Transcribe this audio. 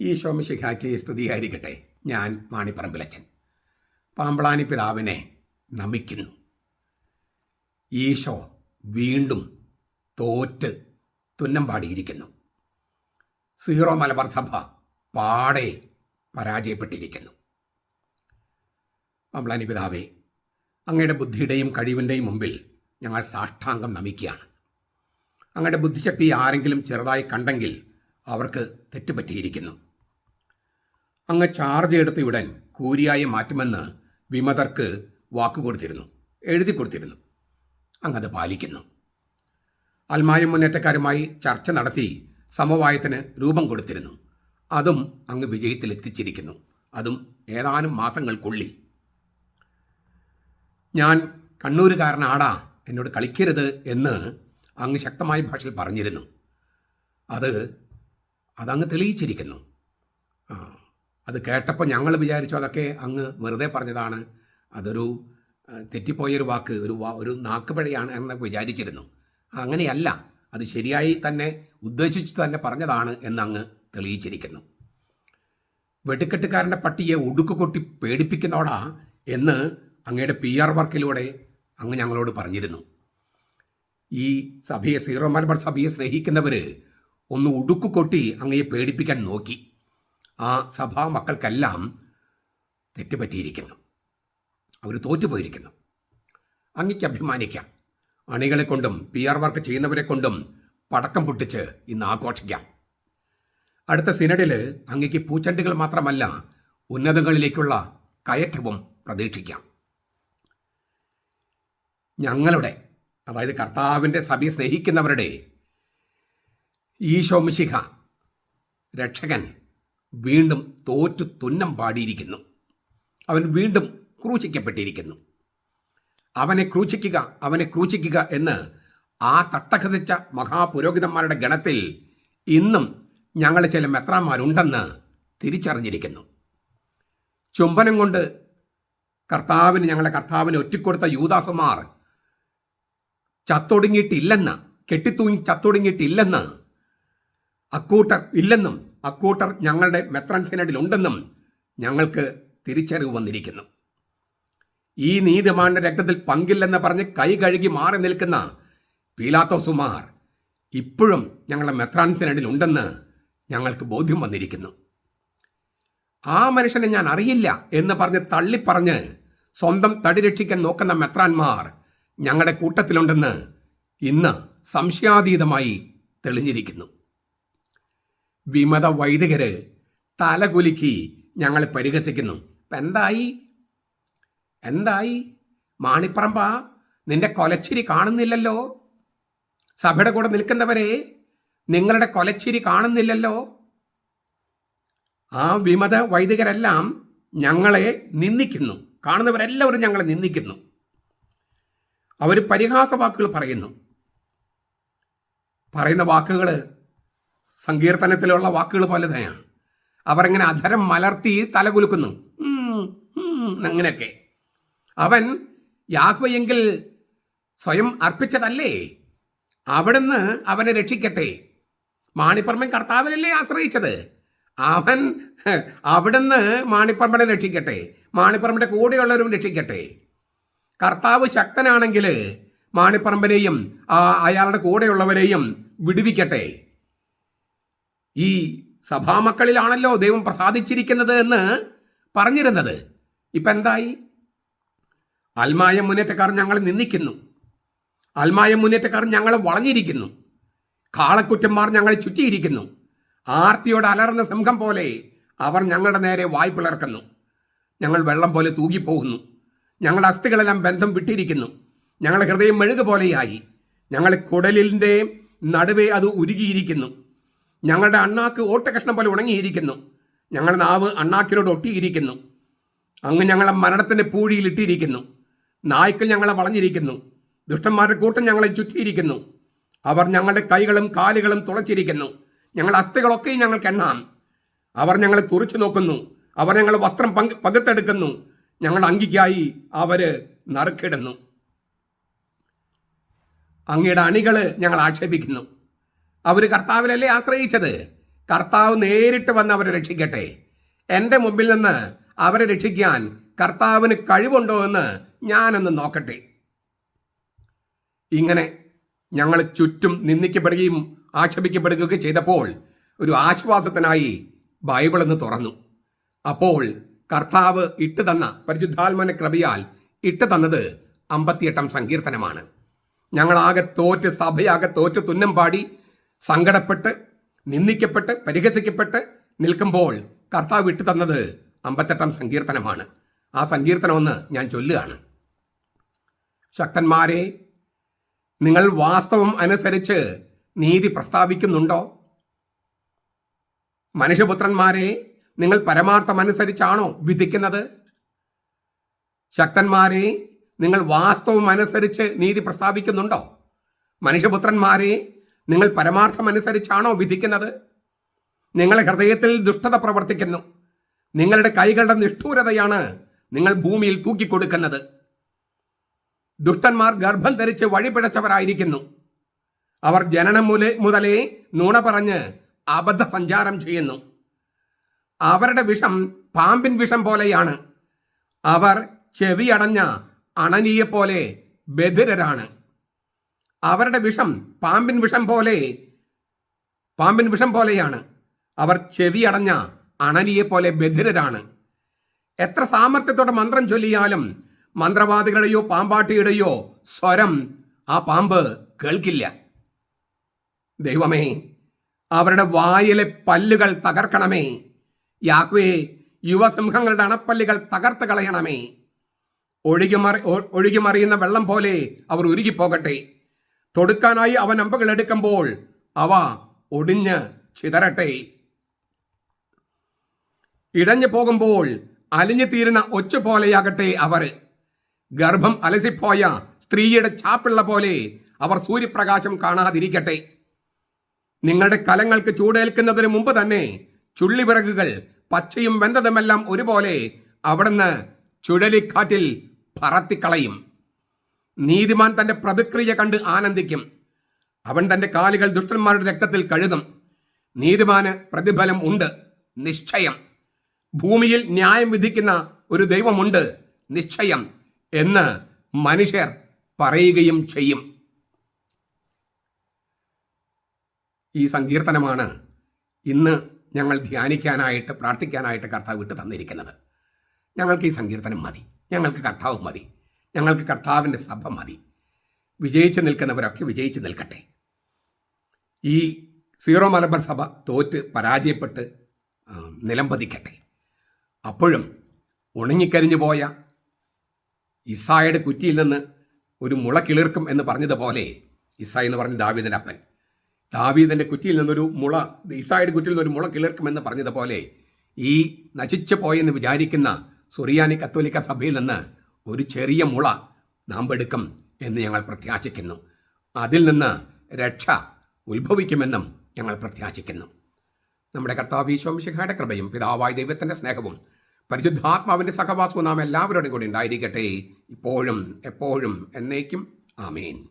ഈ ശോമശിഖാക്ക് സ്തുതിയായിരിക്കട്ടെ. ഞാൻ മാണിപ്പറമ്പിലച്ചൻ. പാമ്പളാനി പിതാവിനെ നമിക്കുന്നു. ഈശോ വീണ്ടും തോറ്റ് തുന്നം പാടിയിരിക്കുന്നു. സീറോ മലബാർ സഭ പാടെ പരാജയപ്പെട്ടിരിക്കുന്നു. പാമ്പളാനി പിതാവേ അങ്ങയുടെ ബുദ്ധിയുടെയും കഴിവിന്റെയും മുമ്പിൽ ഞങ്ങൾ സാഷ്ടാംഗം നമിക്കുകയാണ്. അങ്ങയുടെ ബുദ്ധിശക്തി ആരെങ്കിലും ചെറുതായി കണ്ടെങ്കിൽ അവർക്ക് തെറ്റുപറ്റിയിരിക്കുന്നു. അങ്ങ് ചാർജ് എടുത്തയുടൻ കൂരിയായി മാറ്റുമെന്ന് വിമതർക്ക് വാക്കുകൊടുത്തിരുന്നു എഴുതി കൊടുത്തിരുന്നു. അങ്ങത് പാലിക്കുന്നു. അൽമായ മുന്നേറ്റക്കാരുമായി ചർച്ച നടത്തി സമവായത്തിന് രൂപം കൊടുത്തിരുന്നു. അതും അങ്ങ് വിജയത്തിലെത്തിച്ചിരിക്കുന്നു അതും ഏതാനും മാസങ്ങൾക്കുള്ളിൽ. ഞാൻ കണ്ണൂരുകാരനാടാ എന്നോട് കളിക്കരുത് എന്ന് അങ്ങ് ശക്തമായ ഭാഷയിൽ പറഞ്ഞിരുന്നു. അത് അതങ്ങ് തെളിയിച്ചിരിക്കുന്നു. ആ അത് കേട്ടപ്പോൾ ഞങ്ങൾ വിചാരിച്ചു അതൊക്കെ അങ്ങ് വെറുതെ പറഞ്ഞതാണ്. അതൊരു തെറ്റിപ്പോയൊരു വാക്ക് ഒരു വാ ഒരു നാക്കുപഴയാണ് എന്ന് വിചാരിച്ചിരുന്നു. അങ്ങനെയല്ല അത് ശരിയായി തന്നെ ഉദ്ദേശിച്ച് തന്നെ പറഞ്ഞതാണ് എന്ന് അങ്ങ് തെളിയിച്ചിരിക്കുന്നു. വെടിക്കെട്ടുകാരന്റെ പട്ടിയെ ഉടുക്ക് കൊട്ടി പേടിപ്പിക്കുന്നോടാ എന്ന് അങ്ങയുടെ പി ആർ വർക്കിലൂടെ അങ്ങ് ഞങ്ങളോട് പറഞ്ഞിരുന്നു. ഈ സഭയെ സീറോ മലബാർ സഭയെ സ്നേഹിക്കുന്നവർ ഒന്ന് ഉടുക്കു കൊട്ടി അങ്ങയെ പേടിപ്പിക്കാൻ നോക്കി. ആ സഭാ മക്കൾക്കെല്ലാം തെറ്റുപറ്റിയിരിക്കുന്നു. അവർ തോറ്റുപോയിരിക്കുന്നു. അങ്ങയ്ക്ക് അഭിമാനിക്കാം. അണികളെ കൊണ്ടും പി ആർ വർക്ക് ചെയ്യുന്നവരെ കൊണ്ടും പടക്കം പൊട്ടിച്ച് ഇന്ന് ആഘോഷിക്കാം. അടുത്ത സിനഡിൽ അങ്ങയ്ക്ക് പൂച്ചണ്ടികൾ മാത്രമല്ല ഉന്നതങ്ങളിലേക്കുള്ള കയറ്റവും പ്രതീക്ഷിക്കാം. ഞങ്ങളുടെ അതായത് കർത്താവിന്റെ സഭയെ സ്നേഹിക്കുന്നവരുടെ ഈശോ മിശിഹ രക്ഷകൻ വീണ്ടും തോറ്റു തുന്നം പാടിയിരിക്കുന്നു. അവൻ വീണ്ടും ക്രൂശിക്കപ്പെട്ടിരിക്കുന്നു. അവനെ ക്രൂശിക്കുക അവനെ ക്രൂശിക്കുക എന്ന് ആ തട്ടകസിച്ച മഹാപുരോഹിതന്മാരുടെ ഗണത്തിൽ ഇന്നും ഞങ്ങൾ ചില മെത്രാന്മാരുണ്ടെന്ന് തിരിച്ചറിഞ്ഞിരിക്കുന്നു. ചുംബനം കൊണ്ട് കർത്താവിന് ഞങ്ങളെ കർത്താവിന് ഒറ്റിക്കൊടുത്ത യൂദാസുമാർ ചത്തൊടുങ്ങിയിട്ടില്ലെന്ന് കെട്ടിത്തൂങ്ങി ചത്തൊടുങ്ങിയിട്ടില്ലെന്ന് അക്കൂട്ടർ ഇല്ലെന്നും അക്കൂട്ടർ ഞങ്ങളുടെ മെത്രൻ സിനഡിൽ ഉണ്ടെന്നും ഞങ്ങൾക്ക് തിരിച്ചറിവ് വന്നിരിക്കുന്നു. ഈ നീതിമാന്റെ രക്തത്തിൽ പങ്കില്ലെന്ന് പറഞ്ഞ് കൈ കഴുകി മാറി നിൽക്കുന്ന പീലാത്തോസുമാർ ഇപ്പോഴും ഞങ്ങളുടെ മെത്രാൻ സിനഡിൽ ഉണ്ടെന്ന് ഞങ്ങൾക്ക് ബോധ്യം വന്നിരിക്കുന്നു. ആ മനുഷ്യനെ ഞാൻ അറിയില്ല എന്ന് പറഞ്ഞ് തള്ളിപ്പറഞ്ഞ് സ്വന്തം തടി രക്ഷിക്കാൻ നോക്കുന്ന മെത്രാന്മാർ ഞങ്ങളുടെ കൂട്ടത്തിലുണ്ടെന്ന് ഇന്ന് സംശയാതീതമായി തെളിഞ്ഞിരിക്കുന്നു. വിമത വൈദികര് തലകുലുക്കി ഞങ്ങൾ പരിഹസിക്കുന്നു. ഇപ്പം എന്തായി? എന്തായി? മാണിപ്പറമ്പ നിന്റെ കൊലച്ചിരി കാണുന്നില്ലല്ലോ? സഭയുടെ കൂടെ നിൽക്കുന്നവരെ നിങ്ങളുടെ കൊലച്ചിരി കാണുന്നില്ലല്ലോ? ആ വിമത വൈദികരെല്ലാം ഞങ്ങളെ നിന്ദിക്കുന്നു. കാണുന്നവരെല്ലാവരും ഞങ്ങളെ നിന്ദിക്കുന്നു. അവർ പരിഹാസ വാക്കുകൾ പറയുന്നു. പറയുന്ന വാക്കുകൾ സങ്കീർത്തനത്തിലുള്ള വാക്കുകൾ പോലെ തന്നെയാണ്. അവരങ്ങനെ അധരം മലർത്തി തലകുലുക്കുന്നു. അങ്ങനെയൊക്കെ. അവൻ യാഹ്വയെങ്കിൽ സ്വയം അർപ്പിച്ചതല്ലേ? അവിടുന്ന് അവനെ രക്ഷിക്കട്ടെ. മാണിപ്പറമ്പൻ കർത്താവിനല്ലേ ആശ്രയിച്ചത്? അവൻ അവിടുന്ന് മാണിപ്പറമ്പനെ രക്ഷിക്കട്ടെ. മാണിപ്പറമ്പിന്റെ കൂടെയുള്ളവരും രക്ഷിക്കട്ടെ. കർത്താവ് ശക്തനാണെങ്കിൽ മാണിപ്പറമ്പനെയും അയാളുടെ കൂടെയുള്ളവരെയും വിടുവിക്കട്ടെ. ഈ സഭാമക്കളിലാണല്ലോ ദൈവം പ്രസാദിച്ചിരിക്കുന്നത് എന്ന് പറഞ്ഞിരുന്നത്. ഇപ്പം എന്തായി? അൽമായ മുന്നേറ്റക്കാർ ഞങ്ങളെ നിന്ദിക്കുന്നു. അൽമായ മുന്നേറ്റക്കാർ ഞങ്ങളെ വളഞ്ഞിരിക്കുന്നു. കാളക്കുറ്റന്മാർ ഞങ്ങളെ ചുറ്റിയിരിക്കുന്നു. ആർത്തിയോട് അലർന്ന സിംഹം പോലെ അവർ ഞങ്ങളുടെ നേരെ വായ് പിളർക്കുന്നു. ഞങ്ങൾ വെള്ളം പോലെ തൂകിപ്പോകുന്നു. ഞങ്ങളുടെ അസ്ഥികളെല്ലാം ബന്ധം വിട്ടിരിക്കുന്നു. ഞങ്ങളുടെ ഹൃദയം മെഴുക പോലെയായി. ഞങ്ങളുടെ കുടലിന്റെ നടുവേ അത് ഉരുകിയിരിക്കുന്നു. ഞങ്ങളുടെ അണ്ണാക്ക് ഓട്ടകഷ്ണം പോലെ ഉണങ്ങിയിരിക്കുന്നു. ഞങ്ങളുടെ നാവ് അണ്ണാക്കിനോട് ഒട്ടിയിരിക്കുന്നു. അങ്ങ് ഞങ്ങളെ മരണത്തിന്റെ പൂഴിയിൽ ഇട്ടിരിക്കുന്നു. നായ്ക്കൾ ഞങ്ങളെ വളഞ്ഞിരിക്കുന്നു. ദുഷ്ടന്മാരുടെ കൂട്ടം ഞങ്ങളെ ചുറ്റിയിരിക്കുന്നു. അവർ ഞങ്ങളുടെ കൈകളും കാലുകളും തുളച്ചിരിക്കുന്നു. ഞങ്ങളുടെ അസ്ഥികളൊക്കെയും ഞങ്ങൾക്ക് എണ്ണാം. അവർ ഞങ്ങളെ തുറച്ചു നോക്കുന്നു. അവർ ഞങ്ങളുടെ വസ്ത്രം പങ്ക് പകുത്തെടുക്കുന്നു. ഞങ്ങളുടെ അങ്കിക്കായി അവർ നറുക്കിടുന്നു. അങ്ങയുടെ അണികൾ ഞങ്ങൾ ആക്ഷേപിക്കുന്നു. അവർ കർത്താവിലല്ലേ ആശ്രയിച്ചത്? കർത്താവ് നേരിട്ട് വന്ന് അവരെ രക്ഷിക്കട്ടെ. എന്റെ മുമ്പിൽ നിന്ന് അവരെ രക്ഷിക്കാൻ കർത്താവിന് കഴിവുണ്ടോ എന്ന് ഞാനൊന്ന് നോക്കട്ടെ. ഇങ്ങനെ ഞങ്ങൾ ചുറ്റും നിന്ദിക്കപ്പെടുകയും ആക്ഷേപിക്കപ്പെടുകയൊക്കെ ചെയ്തപ്പോൾ ഒരു ആശ്വാസത്തിനായി ബൈബിൾ എന്ന് തുറന്നു. അപ്പോൾ കർത്താവ് ഇട്ട് തന്ന പരിശുദ്ധാത്മന കൃപയാൽ ഇട്ട് തന്നത് അമ്പത്തിയെട്ടാം സങ്കീർത്തനമാണ്. ഞങ്ങളാകെ തോറ്റ് സഭയാകെ തോറ്റ് തുന്നം പാടി സങ്കടപ്പെട്ട് നിന്ദിക്കപ്പെട്ട് പരിഹസിക്കപ്പെട്ട് നിൽക്കുമ്പോൾ കർത്താവ് വിട്ടു തന്നത് അമ്പത്തെട്ടാം സങ്കീർത്തനമാണ്. ആ സങ്കീർത്തനമൊന്ന് ഞാൻ ചൊല്ലുകയാണ്. ശക്തന്മാരെ നിങ്ങൾ വാസ്തവം അനുസരിച്ച് നീതി പ്രസ്താവിക്കുന്നുണ്ടോ? മനുഷ്യപുത്രന്മാരെ നിങ്ങൾ പരമാർത്ഥം അനുസരിച്ചാണോ വിധിക്കുന്നത്? ശക്തന്മാരെ നിങ്ങൾ വാസ്തവം അനുസരിച്ച് നീതി പ്രസ്താവിക്കുന്നുണ്ടോ? മനുഷ്യപുത്രന്മാരെ നിങ്ങൾ പരമാർത്ഥം അനുസരിച്ചാണോ വിധിക്കുന്നത്? നിങ്ങളുടെ ഹൃദയത്തിൽ ദുഷ്ടത പ്രവർത്തിക്കുന്നു. നിങ്ങളുടെ കൈകളുടെ നിഷ്ഠൂരതയാണ് നിങ്ങൾ ഭൂമിയിൽ തൂക്കിക്കൊടുക്കുന്നത്. ദുഷ്ടന്മാർ ഗർഭം ധരിച്ച് വഴിപിഴച്ചവരായിരിക്കുന്നു. അവർ ജനനം മുതലേ മുതലേ നുണ പറഞ്ഞ് അബദ്ധ സഞ്ചാരം ചെയ്യുന്നു. അവരുടെ വിഷം പാമ്പിൻ വിഷം പോലെയാണ്. അവർ ചെവിയടഞ്ഞ അണനിയെ പോലെ ബധിരരാണ്. അവരുടെ വിഷം പാമ്പിൻ വിഷം പോലെ പാമ്പിൻ വിഷം പോലെയാണ്. അവർ ചെവി അടഞ്ഞ അണലിയെ പോലെ ബധിരരാണ്. എത്ര സാമർത്ഥ്യത്തോടെ മന്ത്രം ചൊല്ലിയാലും മന്ത്രവാദികളെയോ പാമ്പാട്ടിയുടെയോ സ്വരം ആ പാമ്പ് കേൾക്കില്ല. ദൈവമേ അവരുടെ വായിലെ പല്ലുകൾ തകർക്കണമേ. യാക്വേ യുവസിംഹങ്ങളുടെ അണപ്പല്ലുകൾ തകർത്ത് കളയണമേ. ഒഴുകിമറി ഒഴുകിമറിയുന്ന വെള്ളം പോലെ അവർ ഉരുകിപ്പോകട്ടെ. തൊടുക്കാനായി അവൻ അമ്പകൾ എടുക്കുമ്പോൾ അവ ഒടിഞ്ഞ് ചിതറട്ടെ. ഇടഞ്ഞു പോകുമ്പോൾ അലിഞ്ഞു തീരുന്ന ഒച്ച പോലെയാകട്ടെ അവർ. ഗർഭം അലസിപ്പോയ സ്ത്രീയുടെ ചാപ്പിള്ള പോലെ അവർ സൂര്യപ്രകാശം കാണാതിരിക്കട്ടെ. നിങ്ങളുടെ കലങ്ങൾക്ക് ചൂടേൽക്കുന്നതിന് മുമ്പ് തന്നെ ചുള്ളിവിറകുകൾ പച്ചയും വെന്തതുമെല്ലാം ഒരുപോലെ അവിടുന്ന് ചുഴലിക്കാറ്റിൽ പറത്തിക്കളയും. നീതിമാൻ തന്റെ പ്രതിക്രിയ കണ്ട് ആനന്ദിക്കും. അവൻ തന്റെ കാലുകൾ ദുഷ്ടന്മാരുടെ രക്തത്തിൽ കഴുകും. നീതിമാന് പ്രതിഫലം ഉണ്ട് നിശ്ചയം. ഭൂമിയിൽ ന്യായം വിധിക്കുന്ന ഒരു ദൈവമുണ്ട് നിശ്ചയം എന്ന് മനുഷ്യർ പറയുകയും ചെയ്യും. ഈ സങ്കീർത്തനമാണ് ഇന്ന് ഞങ്ങൾ ധ്യാനിക്കാനായിട്ട് പ്രാർത്ഥിക്കാനായിട്ട് കർത്താവ് വിട്ട് തന്നിരിക്കുന്നത്. ഞങ്ങൾക്ക് ഈ സങ്കീർത്തനം മതി ഞങ്ങൾക്ക് കർത്താവ് മതി. ഞങ്ങൾക്ക് കർത്താവിന്റെ സഭ മതി. വിജയിച്ചു നിൽക്കുന്നവരൊക്കെ വിജയിച്ചു നിൽക്കട്ടെ. ഈ സീറോ മലബാർ സഭ തോറ്റ് പരാജയപ്പെട്ട് നിലംപതിക്കട്ടെ. അപ്പോഴും ഉണങ്ങിക്കരിഞ്ഞു പോയ ഇസായുടെ കുറ്റിയിൽ നിന്ന് ഒരു മുള കിളിർക്കും എന്ന് പറഞ്ഞതുപോലെ ഇസായി എന്ന് പറഞ്ഞ ദാവീദിന്റെ അപ്പൻ ദാവീദിന്റെ കുറ്റിയിൽ നിന്നൊരു മുള ഇസായുടെ കുറ്റിയിൽ നിന്നൊരു മുള കിളിർക്കും എന്ന് പറഞ്ഞതുപോലെ ഈ നശിച്ചു പോയെന്ന് വിചാരിക്കുന്ന സുറിയാനി കത്തോലിക്ക സഭയിൽ നിന്ന് ഒരു ചെറിയ മുള നാം എടുക്കും എന്ന് ഞങ്ങൾ പ്രത്യാശിക്കുന്നു. അതിൽ നിന്ന് രക്ഷ ഉത്ഭവിക്കുമെന്നും ഞങ്ങൾ പ്രത്യാശിക്കുന്നു. നമ്മുടെ കർത്താവ് ഈശോമിശിഖയുടെ കൃപയും പിതാവായ ദൈവത്തിന്റെ സ്നേഹവും പരിശുദ്ധാത്മാവിന്റെ സഹവാസവും നാം എല്ലാവരോടും കൂടി ഉണ്ടായിരിക്കട്ടെ. ഇപ്പോഴും എപ്പോഴും എന്നേക്കും. ആമേൻ.